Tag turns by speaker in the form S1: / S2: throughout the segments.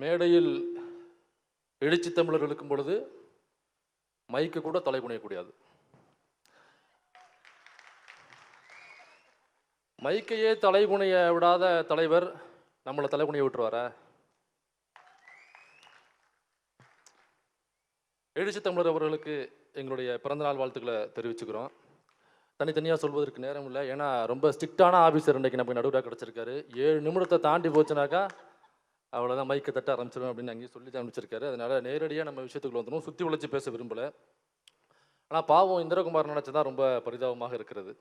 S1: மேடையில் எழுச்சி தமிழர் இருக்கும் பொழுது மைக்கு கூட தலை குனியக்கூடாது மைக்கையே தலைகுனிய விடாத தலைவர் நம்மளை தலைகுனிய விட்டுருவார விட்டுருவாரா? எழுச்சி தமிழர் அவர்களுக்கு எங்களுடைய பிறந்தநாள் வாழ்த்துக்களை தெரிவிச்சுக்கிறோம். தனித்தனியாக சொல்வதற்கு நேரம் இல்லை. ஏன்னா ரொம்ப ஸ்ட்ரிக்டான ஆஃபீஸர் இன்றைக்கி நமக்கு நடுவில் கிடச்சிருக்காரு. ஏழு நிமிடத்தை தாண்டி போச்சுனாக்கா அவ்வளோதான் மைக்கை தட்ட ஆரம்பிச்சிடும் அப்படின்னு அங்கேயும் சொல்லி ஆரம்பிச்சிருக்காரு அதனால நேரடியாக நம்ம விஷயத்துக்குள்ள வந்துடும் சுற்றி உழைச்சி பேச விரும்பலை. ஆனால் பாவம் இந்திரகுமார் நினச்சதான் ரொம்ப பரிதாபமாக இருக்கிறது.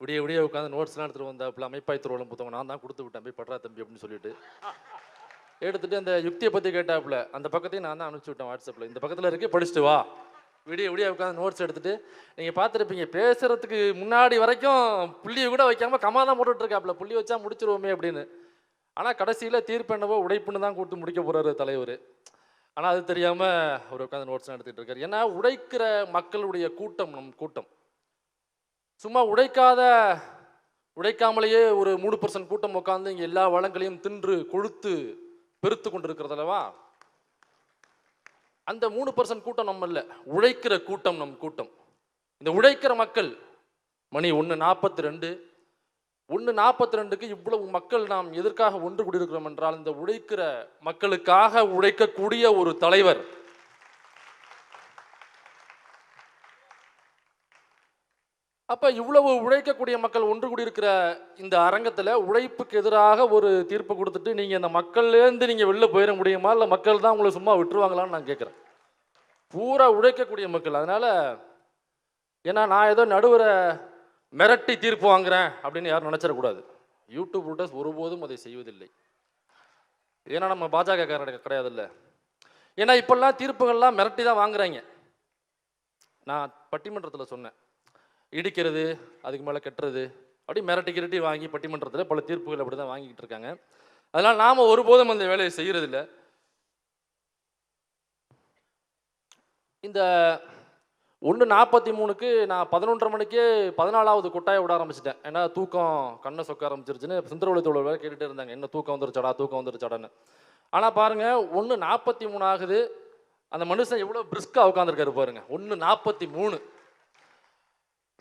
S1: விடிய விடிய உட்காந்து நோட்ஸ்லாம் எடுத்துகிட்டு வந்தாப்புல அமைப்பாய் திருவள்ளம் புத்தகம் நான் தான் கொடுத்து விட்டேன். போய் படுறா தம்பி அப்படின்னு சொல்லிட்டு. எடுத்துட்டு அந்த யுக்தியை பற்றி கேட்டாப்புல அந்த பக்கத்தையும் நான் தான் அனுப்பிச்சி விட்டேன் வாட்ஸ்அப்பில் இந்த பக்கத்தில் இருக்கே படிச்சுட்டு வா. விடிய விடிய உட்காந்து நோட்ஸ் எடுத்துட்டு நீங்கள் பார்த்துருப்பீங்க பேசுகிறதுக்கு முன்னாடி வரைக்கும் புள்ளியை கூட வைக்காமல் கமா தான் இருக்காப்புல. புள்ளி வச்சா முடிச்சிருவோமே அப்படின்னு. ஆனால் கடைசியில் தீர்ப்பு என்னவோ உடைப்புன்னு தான் கொடுத்து முடிக்க போகிறாரு தலைவர். ஆனால் அது தெரியாமல் அவர் உட்காந்து நோட்ஸ் எடுத்துகிட்டு இருக்காரு. ஏன்னா உடைக்கிற மக்களுடைய கூட்டம் நம் கூட்டம். சும்மா உடைக்காத உடைக்காமலேயே ஒரு மூணு பர்சன்ட் கூட்டம் உட்காந்து இங்கே எல்லா வளங்களையும் தின்று கொழுத்து பெருத்து கொண்டிருக்கிறதல்லவா அந்த மூணு பர்சன்ட் கூட்டம் நம்ம இல்லை. உழைக்கிற கூட்டம் நம் கூட்டம். இந்த உழைக்கிற மக்கள் மணி ஒன்று நாற்பத்தி ரெண்டு ஒன்று நாற்பத்தி ரெண்டுக்கு இவ்வளவு மக்கள் நாம் எதற்காக ஒன்று கூடியிருக்கிறோம் என்றால் இந்த உழைக்கிற மக்களுக்காக உழைக்கக்கூடிய ஒரு தலைவர். அப்ப இவ்வளவு உழைக்கக்கூடிய மக்கள் ஒன்று கூடியிருக்கிற இந்த அரங்கத்தில் உழைப்புக்கு எதிராக ஒரு தீர்ப்பு கொடுத்துட்டு நீங்க இந்த மக்கள்லேருந்து நீங்க வெளில போயிட முடியுமா? இல்லை மக்கள் தான் உங்களை சும்மா விட்டுருவாங்களான்னு நான் கேட்குறேன் பூரா உழைக்கக்கூடிய மக்கள். அதனால ஏன்னா நான் ஏதோ நடுவரை மிரட்டி தீர்ப்பு வாங்குறேன் அப்படின்னு யாரும் நினச்சிடக்கூடாது யூடியூப் ரூட்டர்ஸ் ஒருபோதும் அதை செய்வதில்லை. ஏன்னா நம்ம பாஜக கிடையாது இல்லை ஏன்னா இப்பெல்லாம் தீர்ப்புகள்லாம் மிரட்டி தான் வாங்குறாங்க. நான் பட்டிமன்றத்தில் சொன்னேன். இடிக்கிறது அதுக்கு மேலே கட்டுறது அப்படி மிரட்டி கிரட்டி வாங்கி பட்டிமன்றத்தில் பல தீர்ப்புகள் அப்படி தான் வாங்கிக்கிட்டு இருக்காங்க. அதனால் நாம் ஒருபோதும் அந்த வேலையை செய்கிறதில்ல இந்த ஒன்று நாற்பத்தி மூணுக்கு நான் பதினொன்றரை மணிக்கே பதினாலாவது கொட்டாயை விட ஆரம்பிச்சிட்டேன். ஏன்னா தூக்கம் கண்ணை சொக்க ஆரம்பிச்சிருச்சுன்னு சுந்தரவழி தோழர் வேலை கேட்டுகிட்டே இருந்தாங்க. என்ன தூக்கம் வந்துருச்சடா தூக்கம் வந்துருச்சடான்னு. ஆனால் பாருங்க ஒன்று நாற்பத்தி மூணு ஆகுது. அந்த மனுஷன் எவ்வளோ பிரிஸ்காக உட்காந்துருக்காரு பாருங்க. ஒன்று நாற்பத்தி மூணு.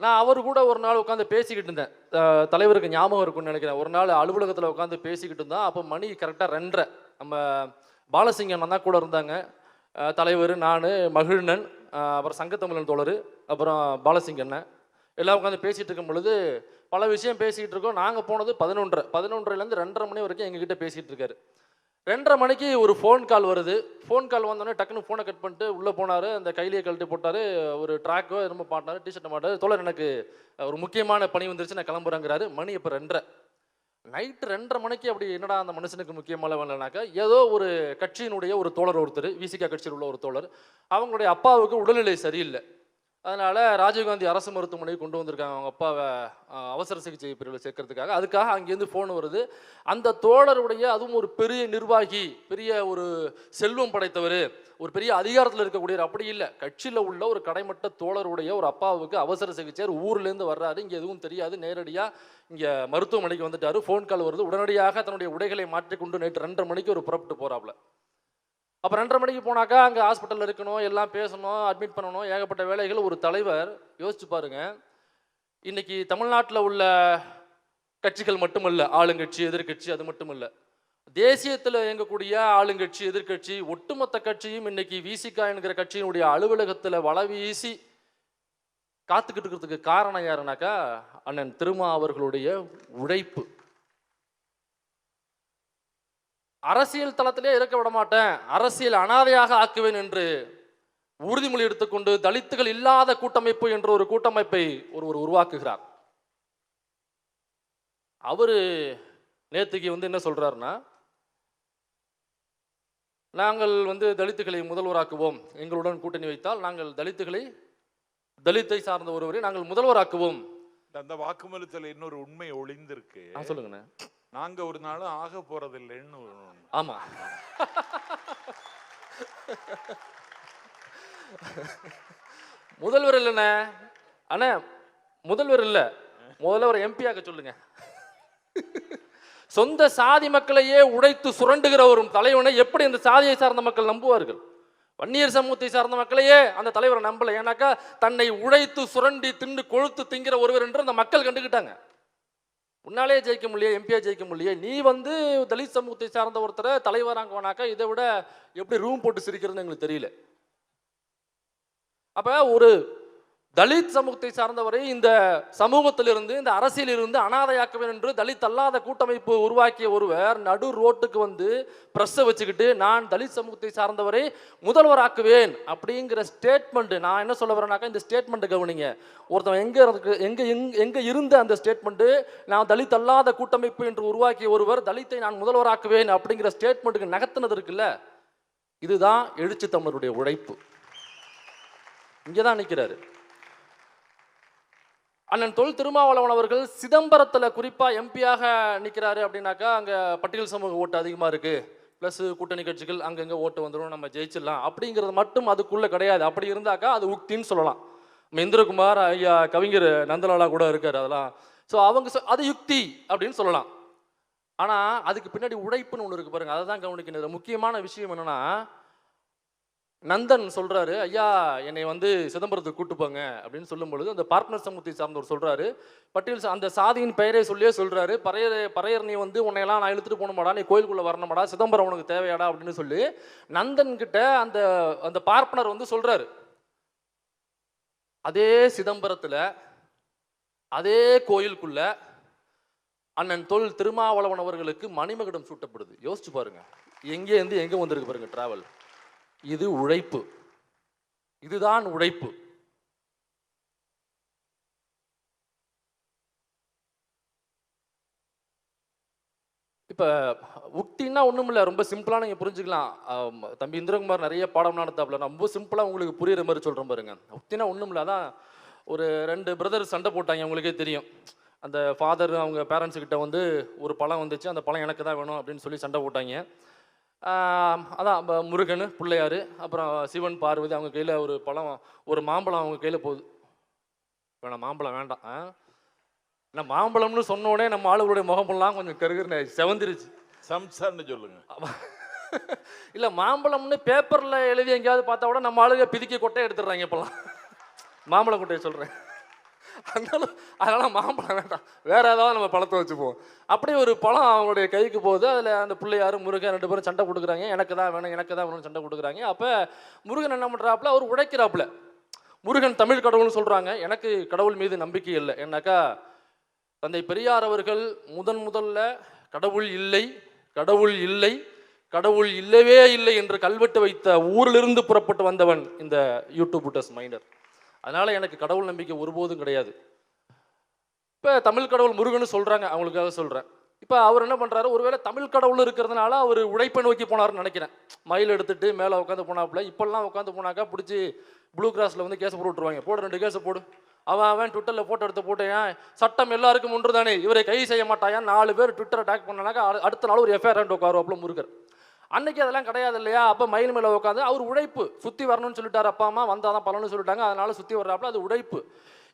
S1: நான் அவர் கூட ஒரு நாள் உட்காந்து பேசிக்கிட்டு இருந்தேன். தலைவருக்கு ஞாபகம் இருக்கும்னு நினைக்கிறேன். ஒரு நாள் அலுவலகத்தில் உட்காந்து பேசிக்கிட்டு இருந்தோம். அப்போ மணி கரெக்டாக ரெண்டரை. நம்ம பாலசிங்கம் தான் கூட இருந்தாங்க. தலைவர் நான் மகிழ்நன் அப்புறம் சங்கத்தமிழன் தோழர் அப்புறம் பாலசிங்கண்ணன் எல்லாம் உட்காந்து பேசிகிட்டு இருக்கும் பொழுது பல விஷயம் பேசிக்கிட்டு இருக்கோம். நாங்கள் போனது பதினொன்றரை பதினொன்றரைலேருந்து ரெண்டரை மணி வரைக்கும் எங்ககிட்ட பேசிகிட்டு இருக்காரு. ரெண்டரை மணிக்கு ஒரு ஃபோன் கால் வருது. ஃபோன் கால் வந்தோடனே டக்குன்னு ஃபோனை கட் பண்ணிட்டு உள்ளே போனார். அந்த கையிலேயே கழட்டி போட்டார். ஒரு ட்ராக்கோ ரொம்ப பாட்டினார் டிஷர்ட்டை மாட்டார் தோழர் எனக்கு ஒரு முக்கியமான பணி வந்துருச்சு. நான் கிளம்புறேங்கிறாரு. மணி இப்போ ரெண்டரை. நைட்டு ரெண்டரை மணிக்கு அப்படி என்னடா அந்த மனுஷனுக்கு முக்கியமானவங்கனாக்கா ஏதோ ஒரு கட்சியினுடைய ஒரு தோழர் ஒருத்தர் விசிகா கட்சியில் உள்ள ஒரு தோழர் அவங்களுடைய அப்பாவுக்கு உடல்நிலை சரியில்லை. அதனால் ராஜீவ்காந்தி அரசு மருத்துவமனைக்கு கொண்டு வந்திருக்காங்க. அவங்க அப்பாவை அவசர சிகிச்சை பிரிவில் சேர்க்கறதுக்காக. அதுக்காக அங்கேருந்து ஃபோன் வருது. அந்த தோழருடைய அதுவும் ஒரு பெரிய நிர்வாகி பெரிய ஒரு செல்வம் படைத்தவர் ஒரு பெரிய அதிகாரத்தில் இருக்கக்கூடியவர். அப்படி இல்லை. கட்சியில் உள்ள ஒரு கடைமட்ட தோழருடைய ஒரு அப்பாவுக்கு அவசர சிகிச்சை ஊர்லேருந்து வர்றாரு. இங்கே எதுவும் தெரியாது. நேரடியாக இங்கே மருத்துவமனைக்கு வந்துட்டார். ஃபோன் கால் வருது. உடனடியாக தன்னுடைய உடைகளை மாற்றிக்கொண்டு நேற்று ரெண்டரை மணிக்கு ஒரு புறப்பட்டு போறாப்ல. அப்போ ரெண்டரை மணிக்கு போனாக்கா அங்கே ஹாஸ்பிட்டலில் இருக்கணும் எல்லாம் பேசணும் அட்மிட் பண்ணணும். ஏகப்பட்ட வேலைகள் ஒரு தலைவர் யோசிச்சு பாருங்க. இன்னைக்கு தமிழ்நாட்டில் உள்ள கட்சிகள் மட்டுமல்ல ஆளுங்கட்சி எதிர்க்கட்சி அது மட்டுமல்ல. தேசியத்தில் இயங்கக்கூடிய ஆளுங்கட்சி எதிர்க்கட்சி ஒட்டுமொத்த கட்சியும் இன்னைக்கு விசிகா என்கிற கட்சியினுடைய அலுவலகத்தில் வள வீசி காத்துக்கிட்டு இருக்கிறதுக்கு காரணம் யாருனாக்கா அண்ணன் திருமா அவர்களுடைய உழைப்பு. அரசியல் தளத்திலே இருக்க விட மாட்டேன் அரசியல் அனாதையாக ஆக்குவேன் என்று உறுதிமொழி எடுத்துக்கொண்டு தலித்துகள் இல்லாத கூட்டமைப்பு என்ற ஒரு கூட்டமைப்பை ஒருவர் உருவாக்குகிறார். அவரு நேத்துக்கு வந்து என்ன சொல்றாருன்னா நாங்கள் வந்து தலித்துகளை முதல்வராக்குவோம். எங்களுடன் கூட்டணி வைத்தால் நாங்கள் தலித்துகளை தலித்தை சார்ந்த ஒருவரை நாங்கள் முதல்வராக்குவோம்.
S2: அந்த வாக்குமூலத்துல இன்னொரு உண்மை ஒளிந்திருக்கு.
S1: சொல்லுங்கண்ணே.
S2: நாங்க ஒரு நாளும் ஆக போறதில்லைன்னு ஒரு
S1: ஆமா. முதல்வர் இல்லைண்ணே. அண்ணே முதல்வர் இல்லை. முதல்ல ஒரு எம்பி ஆக்க சொல்லுங்க. சொந்த சாதி மக்களையே உடைத்து சுரண்டுகிற ஒரு தலைவனை எப்படி அந்த சாதியை சார்ந்த மக்கள் நம்புவார்கள்? வன்னியர் சமூகத்தை சார்ந்த மக்களையே அந்த தலைவரை நம்பல. ஏன்னாக்கா தன்னை உழைத்து சுரண்டி தின்னு கொழுத்து திங்கிற ஒருவர் என்று அந்த மக்கள் கண்டுக்கிட்டாங்க உன்னாலே ஜெயிக்க முடியல எம்பியாக ஜெயிக்க முடியல நீ வந்து தலித் சமூகத்தை சார்ந்த ஒருத்தரை தலைவராங்கனாக்கா இதை விட எப்படி ரூம் போட்டு சிரிக்கிறதுன்னு எங்களுக்கு தெரியல. அப்போ ஒரு தலித் சமூகத்தை சார்ந்தவரை இந்த சமூகத்திலிருந்து இந்த அரசியலிருந்து அனாதையாக்குவேன் என்று தலித் அல்லாத கூட்டமைப்பு உருவாக்கிய ஒருவர் நடு ரோட்டுக்கு வந்து பிரஸ்ஸை வச்சுக்கிட்டு நான் தலித் சமூகத்தை சார்ந்தவரை முதல்வராக்குவேன் அப்படிங்கிற ஸ்டேட்மெண்ட் நான் என்ன சொல்ல வரேனாக்கா இந்த ஸ்டேட்மெண்ட் கவனிங்க. ஒருத்தன் எங்கே இருக்கு எங்கே எங் எங்கே இருந்த அந்த ஸ்டேட்மெண்ட்டு நான் தலித் அல்லாத கூட்டமைப்பு என்று உருவாக்கிய ஒருவர் தலித்தை நான் முதல்வராக்குவேன் அப்படிங்கிற ஸ்டேட்மெண்ட்டுக்கு நகர்த்தினது இருக்குல்ல. இதுதான் எழுச்சி தமிழருடைய உழைப்பு. இங்கே தான் நிற்கிறாரு அண்ணன் தொல் திருமாவளவன் அவர்கள் சிதம்பரத்தில் குறிப்பாக எம்பியாக நிற்கிறாரு அப்படின்னாக்கா அங்கே பட்டியல் சமூக ஓட்டு அதிகமாக இருக்குது ப்ளஸ் கூட்டணி கட்சிகள் அங்கங்கே ஓட்டு வந்துடும் நம்ம ஜெயிச்சிடலாம். அப்படிங்கிறது மட்டும் அதுக்குள்ளே கிடையாது. அப்படி இருந்தாக்கா அது உக்தின்னு சொல்லலாம். நம்ம இந்திரகுமார் ஐயா கவிஞர் நந்தலாலா கூட இருக்கார் அதெல்லாம். ஸோ அவங்க சொ- அது யுக்தி அப்படின்னு சொல்லலாம். ஆனால் அதுக்கு பின்னாடி உழைப்புன்னு ஒன்று இருக்கு பாருங்க. அதை தான் கவனிக்கணும். முக்கியமான விஷயம் என்னென்னா நந்தன் சொல்கிறாரு ஐயா என்னை வந்து சிதம்பரத்துக்கு கூட்டு போங்க. அப்படின்னு சொல்லும் பொழுது அந்த பார்ட்னர் சமூகத்தை சார்ந்தவர் சொல்கிறாரு பட்டியல் அந்த சாதியின் பெயரை சொல்லியே சொல்கிறாரு பறையர் பறையர் நீ வந்து உன்னையெல்லாம் நான் இழுத்துட்டு போகணுமாடா நீ கோயிலுக்குள்ளே வரணுமாடா சிதம்பரம் உனக்கு தேவையாடா அப்படின்னு சொல்லி நந்தன்கிட்ட அந்த அந்த பார்ப்பனர் வந்து சொல்கிறாரு அதே சிதம்பரத்தில் அதே கோயிலுக்குள்ள அண்ணன் தொல் திருமாவளவன் அவர்களுக்கு மணிமகுடம் சூட்டப்படுது. யோசிச்சு பாருங்க. எங்கே வந்திருக்கு பாருங்க டிராவல் இது உழைப்பு. இதுதான் உழைப்பு. இப்போ உக்தின்னா ஒன்றும் இல்லை ரொம்ப சிம்பிளாக நீங்கள் புரிஞ்சுக்கலாம். தம்பி இந்திரகுமார் நிறைய பாடம் நடத்தாப்புல நான் ரொம்ப சிம்பிளாக உங்களுக்கு புரியுற மாதிரி சொல்கிறேன் பாருங்க. உக்தினா ஒன்றும் இல்லை அதான் ஒரு ரெண்டு பிரதர் சண்டை போட்டாங்க. உங்களுக்கே தெரியும். அந்த ஃபாதர் அவங்க பேரண்ட்ஸ் கிட்ட வந்து ஒரு பழம் வந்துச்சு. அந்த பழம் எனக்கு தான் வேணும் அப்படின்னு சொல்லி சண்டை போட்டாங்க. அதான் முருகன் பிள்ளையார் அப்புறம் சிவன் பார்வதி அவங்க கையில் ஒரு பழம் ஒரு மாம்பழம் அவங்க கையில் போகுது. வேணாம் மாம்பழம் வேண்டாம் ஆ? நான் மாம்பழம்னு சொன்ன உடனே நம்ம ஆளுகளுடைய முகமெல்லாம் கொஞ்சம் கருகருன்னு செவந்திருச்சு.
S2: சம்சார்னு சொல்லுங்க.
S1: இல்லை மாம்பழம்னு பேப்பரில் எழுதி எங்கேயாவது பார்த்தா கூட நம்ம ஆளுங்க பிதிக்கி கொட்டை எடுத்துடுறாங்க இப்போல்லாம். மாம்பழம் கொட்டையை சொல்கிறேன் அதனால அதனால மாம்பழம் வேண்டாம். வேறு ஏதாவது நம்ம பழத்தை வச்சுப்போம். அப்படி ஒரு பழம் அவங்களுடைய கைக்கு போகுது. அதில் அந்த பிள்ளையார் முருகன் ரெண்டு பேரும் சண்டை கொடுக்குறாங்க. எனக்கு தான் வேணும் எனக்கு தான் வேணும்னு சண்டை கொடுக்குறாங்க. அப்போ முருகன் என்ன பண்ணுறாப்புல அவர் உழைக்கிறாப்புல முருகன் தமிழ் கடவுள்னு சொல்கிறாங்க எனக்கு கடவுள் மீது நம்பிக்கை இல்லை. ஏன்னாக்கா தந்தை பெரியார் அவர்கள் முதன் முதல்ல கடவுள் இல்லை கடவுள் இல்லை கடவுள் இல்லவே இல்லை என்று கல்வெட்டு வைத்த ஊரிலிருந்து புறப்பட்டு வந்தவன் இந்த யூடியூப் மைண்டர் அதனால் எனக்கு கடவுள் நம்பிக்கை ஒருபோதும் கிடையாது. இப்போ தமிழ் கடவுள் முருகன்னு சொல்கிறாங்க அவங்களுக்காக சொல்கிறேன் இப்போ அவர் என்ன பண்ணுறாரு ஒருவேளை தமிழ் கடவுள் இருக்கிறதுனால அவர் உழைப்பை நோக்கி போனாருன்னு நினைக்கிறேன். மயில் எடுத்துட்டு மேலே உட்காந்து போனாப்புல இப்பெல்லாம் உட்காந்து போனாக்கா பிடிச்சி ப்ளூ கிராஸில் வந்து கேஸ் போட்டு விட்ருவாங்க போடு ரெண்டு கேஸை போடு. அவன் அவன் ட்விட்டரில் ஃபோட்டோ எடுத்து போட்டேன் சட்டம் எல்லாருக்கும் ஒன்று தானே இவரை கை செய்ய மாட்டாயா? நாலு பேர் ட்விட்டர் அட்டாக் பண்ணனாக்கா அடுத்த நாள் ஒரு எஃப்ஐஆர் உட்காருவாப்புல முருகர். அன்னைக்கு அதெல்லாம் கிடையாது இல்லையா? அப்போ மயில் மேலே உட்காந்து அவர் உழைப்பு. சுற்றி வரணும்னு சொல்லிட்டாரு அப்பா அம்மா வந்தால் தான் பலன்னு சொல்லிட்டாங்க. அதனால சுற்றி வர்றாப்புல அது உழைப்பு.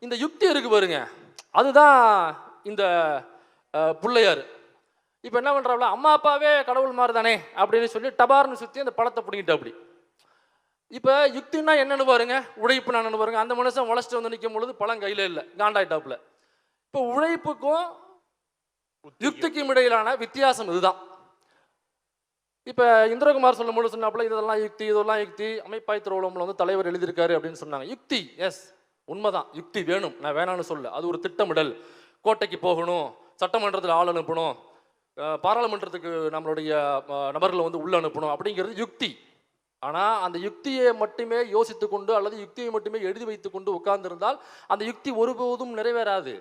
S1: இந்த யுக்தி இருக்கு பாருங்க. அதுதான் இந்த பிள்ளையார். இப்போ என்ன பண்ணுறாப்புல அம்மா அப்பாவே கடவுள் மாதிரி தானே அப்படின்னு சொல்லி டபார்னு சுற்றி அந்த பழத்தை பிடிங்கிட்டு அப்படி இப்போ யுக்தின்னா என்னன்னு பாருங்க. உழைப்பு என்னன்னு பாருங்க. அந்த மனுஷன் உழைச்சிட்டு வந்து நிற்கும் பொழுது பழம் கையில் இல்லை. காண்டாயிட்டாப்புல. இப்போ உழைப்புக்கும் யுக்திக்கும் இடையிலான வித்தியாசம் இதுதான். இப்போ இந்திரகுமார் சொல்லும் போது சொன்னாப்புல இதெல்லாம் யுக்தி இதெல்லாம் யுக்தி. அமைப்பாய் திருவள்ளம்ல வந்து தலைவர் எழுதியிருக்காரு அப்படின்னு சொன்னாங்க. யுக்தி எஸ் உண்மைதான். யுக்தி வேணும். நான் வேணாம்னு சொல்ல அது ஒரு திட்டமிடல். கோட்டைக்கு போகணும் சட்டமன்றத்தில் ஆள் அனுப்பணும் பாராளுமன்றத்துக்கு நம்மளுடைய நபர்களை வந்து உள்ள அனுப்பணும் அப்படிங்கிறது யுக்தி. ஆனால் அந்த யுக்தியை மட்டுமே யோசித்து கொண்டு அல்லது யுக்தியை மட்டுமே எழுதி வைத்து கொண்டு உட்கார்ந்திருந்தால் அந்த யுக்தி ஒருபோதும் நிறைவேறாது.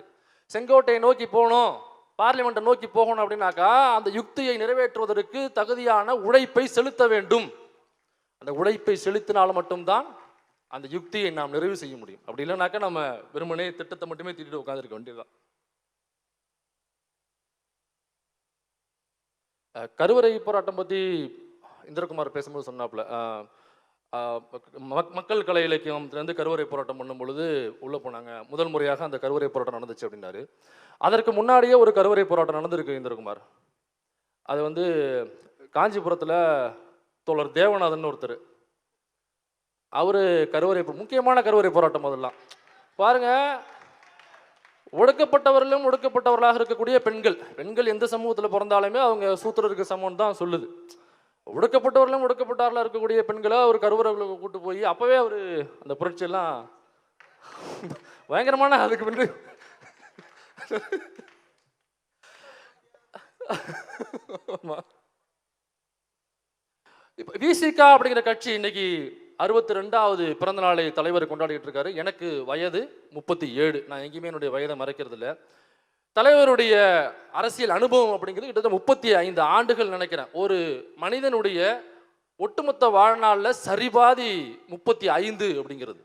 S1: செங்கோட்டையை நோக்கி போகணும். பார்லிமெண்ட்டை நோக்கி போகணும் அப்படின்னாக்கா அந்த யுக்தியை நிறைவேற்றுவதற்கு தகுதியான உழைப்பை செலுத்த வேண்டும். அந்த உழைப்பை செலுத்தினால் மட்டும்தான் அந்த யுக்தியை நாம் நிறைவு செய்ய முடியும். அப்படி இல்லைனாக்கா நம்ம வெறுமனே திட்டத்தை மட்டுமே தீட்டிட்டு உட்காந்துருக்க வேண்டியதுதான். கருவறை போராட்டம் பற்றி இந்திரகுமார் பேசும்போது சொன்னாப்புல மக்கள் கலை இலக்கியத்திலேருந்து கருவறை போராட்டம் பண்ணும் பொழுது உள்ளே போனாங்க. முதல் முறையாக அந்த கருவறை போராட்டம் நடந்துச்சு அப்படின்னாரு. அதற்கு முன்னாடியே ஒரு கருவறை போராட்டம் நடந்திருக்கு இந்திரகுமார். அது வந்து காஞ்சிபுரத்தில் தோழர் தேவநாதன் ஒருத்தர். அவர் கருவறை முக்கியமான கருவறை போராட்டம் அதெல்லாம். பாருங்க ஒடுக்கப்பட்டவர்களும் ஒடுக்கப்பட்டவர்களாக இருக்கக்கூடிய பெண்கள் பெண்கள் எந்த சமூகத்தில் பிறந்தாலுமே அவங்க சூத்திரருக்கு சமம் தான் சொல்லுது. ஒடுக்கப்பட்டவர்களும் ஒடுக்கப்பட்டாரில் இருக்கக்கூடிய பெண்களை அவர் கருவறைகளுக்கு கூட்டு போய் அப்போவே அவர் அந்த புரட்சியெல்லாம் பயங்கரமான அதுக்கு பின்பு இப்போ விசிகா அப்படிங்கிற கட்சி இன்னைக்கு அறுபத்தி ரெண்டாவது பிறந்த நாளை தலைவர் கொண்டாடிட்டு இருக்காரு. எனக்கு வயது முப்பத்தி ஏழு. நான் எங்கேயுமே என்னுடைய வயதை மறைக்கிறது இல்லை தலைவருடைய அரசியல் அனுபவம் அப்படிங்கிறது கிட்டத்தட்ட முப்பத்தி ஐந்து ஆண்டுகள் நினைக்கிறேன். ஒரு மனிதனுடைய ஒட்டுமொத்த வாழ்நாளில் சரிபாதி முப்பத்தி ஐந்து அப்படிங்கிறது.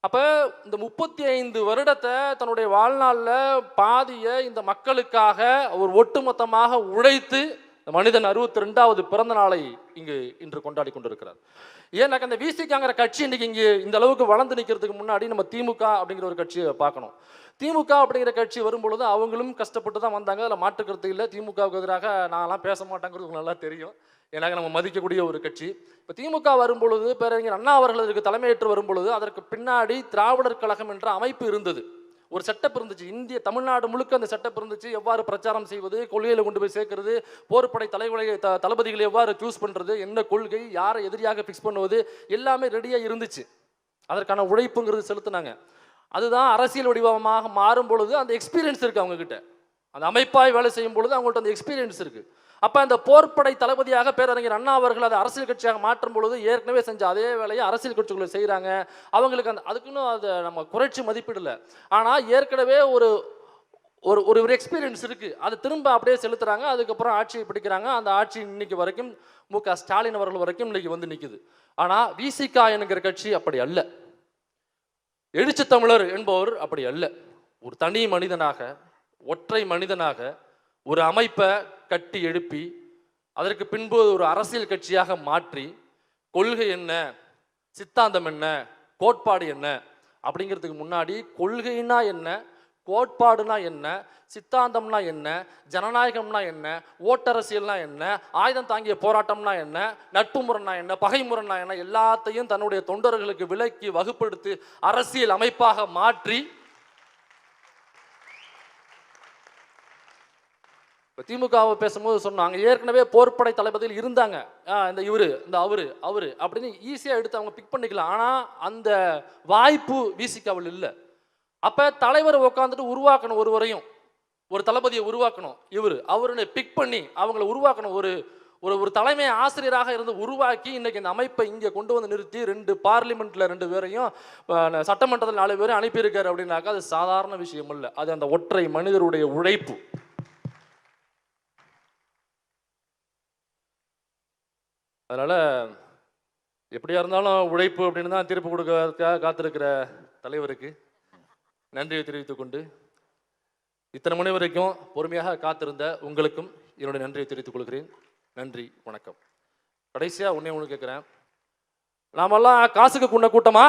S1: அப்போ இந்த முப்பத்தி ஐந்து வருடத்தை தன்னுடைய வாழ்நாளில் பாதியை இந்த மக்களுக்காக ஒரு ஒட்டுமொத்தமாக உழைத்து இந்த மனிதன் அறுபத்தி ரெண்டாவது பிறந்த நாளை இங்கு இன்று கொண்டாடி கொண்டிருக்கிறார். ஏன்னாக்க அந்த விசிகாங்கிற கட்சி இன்னைக்கு இங்கே இந்த அளவுக்கு வளர்ந்து நிற்கிறதுக்கு முன்னாடி நம்ம திமுக அப்படிங்கிற ஒரு கட்சியை பார்க்கணும். திமுக அப்படிங்கிற கட்சி வரும்பொழுது அவங்களும் கஷ்டப்பட்டு தான் வந்தாங்க. அதில் மாற்றுக்கிறது இல்லை. திமுகவுக்கு எதிராக நான்லாம் பேச மாட்டேங்கிறது நல்லா தெரியும். ஏன்னா நம்ம மதிக்கக்கூடிய ஒரு கட்சி. இப்போ திமுக வரும்பொழுது பேரறிஞர் அண்ணா அவர்கள் இதற்கு தலைமையேற்று வரும்பொழுது அதற்கு பின்னாடி திராவிடர் கழகம் என்ற அமைப்பு இருந்தது. ஒரு செட்டப் இருந்துச்சு. இந்திய தமிழ்நாடு முழுக்க அந்த செட்டப் இருந்துச்சு. எவ்வாறு பிரச்சாரம் செய்வது கொள்கையில் கொண்டு போய் சேர்க்கிறது போர்ப்படை தலைவரை த தளபதிகளை எவ்வாறு சூஸ் பண்ணுறது என்ன கொள்கை யாரை எதிரியாக ஃபிக்ஸ் பண்ணுவது எல்லாமே ரெடியாக இருந்துச்சு. அதற்கான உழைப்புங்கிறது செலுத்தினாங்க. அதுதான் அரசியல் வடிவமாக மாறும் பொழுது அந்த எக்ஸ்பீரியன்ஸ் இருக்குது அவங்கக்கிட்ட அந்த அமைப்பாய் வேலை செய்யும் பொழுது அவங்கள்ட்ட அந்த எக்ஸ்பீரியன்ஸ் இருக்குது அப்போ அந்த போர்ப்படை தளபதியாக பேரறிஞர் அண்ணா அவர்கள் அதை அரசியல் கட்சியாக மாற்றும் பொழுது ஏற்கனவே செஞ்ச அதே வேலையை அரசியல் கட்சிகளை செய்கிறாங்க அவங்களுக்கு அந்த அதுக்குன்னு அதை நம்ம குறைச்சி மதிப்பிடல. ஆனால் ஏற்கனவே ஒரு ஒரு ஒரு ஒரு எக்ஸ்பீரியன்ஸ் இருக்குது அதை திரும்ப அப்படியே செலுத்துகிறாங்க அதுக்கப்புறம் ஆட்சியை பிடிக்கிறாங்க. அந்த ஆட்சி இன்னைக்கு வரைக்கும் மு க ஸ்டாலின் அவர்கள் வரைக்கும் இன்னைக்கு வந்து நிற்கிது ஆனால் விசிகா என்கிற கட்சி அப்படி அல்ல. எழுச்சி தமிழர் என்பவர் அப்படி அல்ல. ஒரு தனி மனிதனாக ஒற்றை மனிதனாக ஒரு அமைப்பை கட்டி எழுப்பி அதற்கு பின்பு ஒரு அரசியல் கட்சியாக மாற்றி கொள்கை என்ன சித்தாந்தம் என்ன கோட்பாடு என்ன அப்படிங்கிறதுக்கு முன்னாடி கொள்கைனா என்ன கோட்பாடுனா என்ன சித்தாந்தம்னா என்ன ஜனநாயகம்னா என்ன ஓட்டரசியல்னா என்ன ஆயுதம் தாங்கிய போராட்டம்னா என்ன நட்பு முரண்னா என்ன பகை முரண்னா என்ன எல்லாத்தையும் தன்னுடைய தொண்டர்களுக்கு விலக்கி வகுப்படுத்தி அரசியல் அமைப்பாக மாற்றி இப்போ திமுகவை பேசும்போது சொன்னாங்க ஏற்கனவே போர்ப்படை தளபதியில் இருந்தாங்க. ஆ, இந்த இவரு இந்த அவரு அவரு அப்படின்னு ஈஸியாக எடுத்து அவங்க பிக் பண்ணிக்கலாம். ஆனால் அந்த வாய்ப்பு விசிகாவில் இல்லை. அப்போ தலைவர் உட்காந்துட்டு உருவாக்கணும் ஒருவரையும். ஒரு தளபதியை உருவாக்கணும். இவர் அவருன்னு பிக் பண்ணி அவங்கள உருவாக்கணும். ஒரு ஒரு ஒரு தலைமை ஆசிரியராக இருந்து உருவாக்கி இன்றைக்கி இந்த அமைப்பை இங்கே கொண்டு வந்து நிறுத்தி ரெண்டு பார்லிமெண்ட்டில் ரெண்டு பேரையும் சட்டமன்றத்தில் நாலு பேரும் அனுப்பியிருக்காரு அப்படின்னாக்கா அது சாதாரண விஷயம் இல்லை. அது அந்த ஒற்றை மனிதருடைய உழைப்பு. அதனால் எப்படியா இருந்தாலும் உழைப்பு அப்படின்னு தான் தீர்ப்பு கொடுக்கறதுக்காக காத்திருக்கிற தலைவருக்கு நன்றியை தெரிவித்துக் கொண்டு இத்தனை மணி வரைக்கும் பொறுமையாக காத்திருந்த உங்களுக்கும் என்னுடைய நன்றியை தெரிவித்துக் கொள்கிறேன். நன்றி வணக்கம். கடைசியாக உன்னே ஒன்று கேட்குறேன் நாமெல்லாம் காசுக்கு கொண்ட கூட்டமா?